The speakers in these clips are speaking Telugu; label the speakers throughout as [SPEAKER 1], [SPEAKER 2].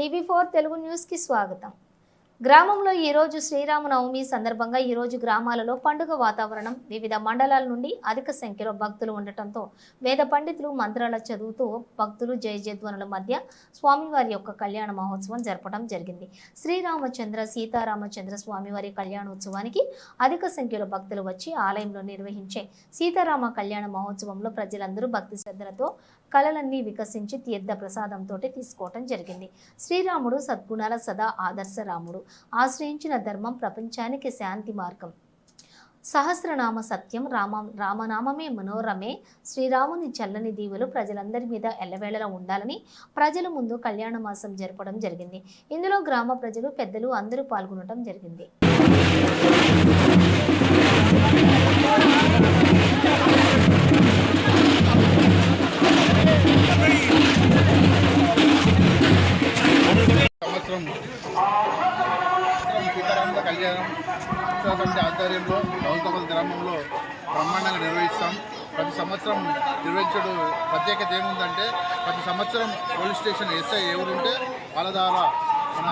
[SPEAKER 1] టీవీ ఫోర్ తెలుగు న్యూస్కి స్వాగతం. గ్రామంలో ఈరోజు శ్రీరామనవమి సందర్భంగా ఈరోజు గ్రామాలలో పండుగ వాతావరణం వివిధ మండలాల నుండి అధిక సంఖ్యలో భక్తులు ఉండటంతో వేద పండితులు మంత్రాల చదువుతూ భక్తులు జయ మధ్య స్వామివారి యొక్క కళ్యాణ మహోత్సవం జరపడం జరిగింది. శ్రీరామచంద్ర సీతారామచంద్ర స్వామివారి కళ్యాణోత్సవానికి అధిక సంఖ్యలో భక్తులు వచ్చి ఆలయంలో నిర్వహించే సీతారామ కళ్యాణ మహోత్సవంలో ప్రజలందరూ భక్తి శ్రద్ధలతో కళలన్నీ వికసించి తీర్థ ప్రసాదంతో తీసుకోవటం జరిగింది. శ్రీరాముడు సద్గుణాల సదా ఆదర్శ రాముడు. ఆశ్రయించిన ధర్మం ప్రపంచానికి శాంతి మార్గం. సహస్రనామ సత్యం రామ రామనామమే మనోరమే. శ్రీరాముని చల్లని దీవులు ప్రజలందరి మీద ఎల్లవేళలా ఉండాలని ప్రజల ముందు కళ్యాణ మాసం జరపడం జరిగింది. ఇందులో గ్రామ ప్రజలు పెద్దలు అందరూ పాల్గొనడం జరిగింది.
[SPEAKER 2] సంవత్సరం సీతారాముల కళ్యాణం ఉత్సవ సమితి ఆధ్వర్యంలో గౌతమల్ గ్రామంలో బ్రహ్మాండంగా నిర్వహిస్తాం. ప్రతి సంవత్సరం నిర్వహించడం ప్రత్యేకత ఏముందంటే ప్రతి సంవత్సరం పోలీస్ స్టేషన్ ఎస్ఐ ఎవరుంటే వాళ్ళ ద్వారా మన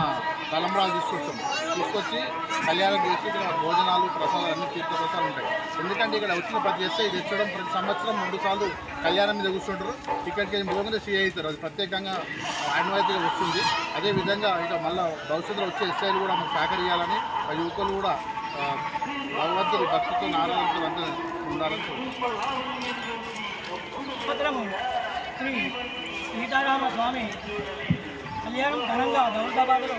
[SPEAKER 2] తలంబ్రాలు తీసుకొచ్చాం. తీసుకొచ్చి కళ్యాణం చేసి ఇక్కడ భోజనాలు ప్రసాదాలు అన్ని తీర్థ ప్రసాదాలు ఉంటాయి. ఎందుకంటే ఇక్కడ వచ్చిన ప్రతి ఎస్ఐ తెచ్చడం ప్రతి సంవత్సరం రెండు సార్లు కళ్యాణం మీద కూర్చుంటారు. ఇక్కడికి పోగానే సీఐ అవుతారు. అది ప్రత్యేకంగా ఆన్వాయితీగా వస్తుంది. అదేవిధంగా ఇక మళ్ళీ భవిష్యత్తులో వచ్చే ఎస్ఐలు కూడా మాకు సహకరించాలని ఆ యువకులు కూడా ఆ, భక్తితో ఆరాధనతో అందరూ ఉండాలని
[SPEAKER 3] శ్రీ సీతారామ స్వామి కళ్యాణం ఘనంగా దౌలతాబాద్లో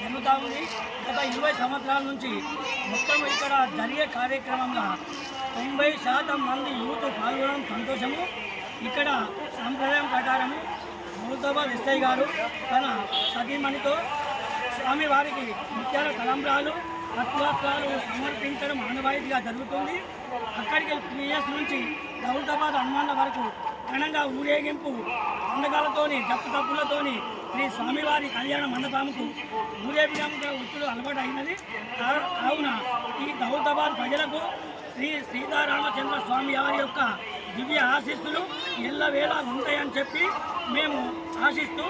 [SPEAKER 3] జరుగుతూ ఉంది. గత ఇరవై సంవత్సరాల నుంచి మొత్తం ఇక్కడ జరిగే కార్యక్రమంగా తొంభై శాతం మంది యువత పాల్గొనడం సంతోషము. ఇక్కడ సాంప్రదాయం ప్రకారము దౌలతాబాద్ ఎస్ఐ గారు తన సతీమణితో స్వామివారికి ముఖ్యాల తలంబ్రాలు తత్వాత్వాలు సమర్పించడం ఆనవాయితీగా జరుగుతుంది. అక్కడికి త్రీ ఇయర్స్ నుంచి దౌలతాబాద్ హనుమాన్ల వరకు ఘనంగా ఊరేగింపు పండగలతోని జప్పు తప్పులతోని శ్రీ స్వామివారి కళ్యాణ మండపంకు ఊరేగింపుగా వచ్చుడు అలవాటు అయినది కావున ఈ దౌతబాద్ ప్రజలకు శ్రీ సీతారామచంద్ర స్వామి వారి యొక్క దివ్య ఆశీస్సులు ఎల్లవేళ ఉంటాయని చెప్పి మేము ఆశిస్తూ